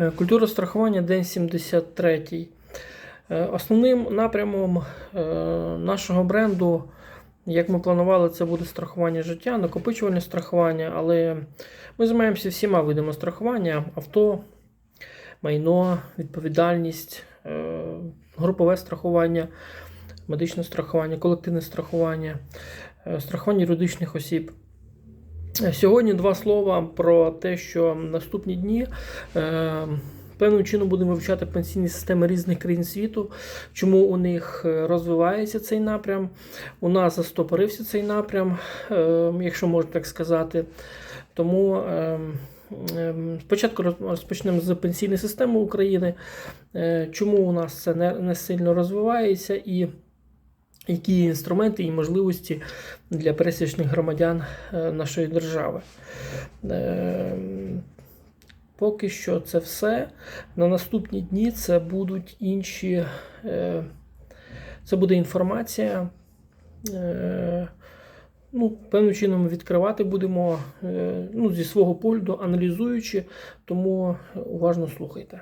Е, Культура страхування, день 73. Е, Основним напрямом е, нашого бренду, як ми планували, це буде страхування життя, накопичувальне страхування, але ми займаємося всіма видами страхування: авто, майно, відповідальність, групове страхування, медичне страхування, колективне страхування, страхування юридичних осіб. Сьогодні два слова про те, що наступні дні е, певним чином будемо вивчати пенсійні системи різних країн світу, чому у них е, розвивається цей напрям. У нас застопорився цей напрям, е, якщо можна так сказати. Тому е, е, спочатку розпочнемо з пенсійної системи України, чому у нас це не сильно розвивається і які інструменти і можливості для пересічних громадян е, нашої держави. Е, Поки що це все. На наступні дні це будуть інші. е, Це буде інформація. Ну, певним чином відкривати будемо ну, зі свого погляду, аналізуючи, тому уважно слухайте.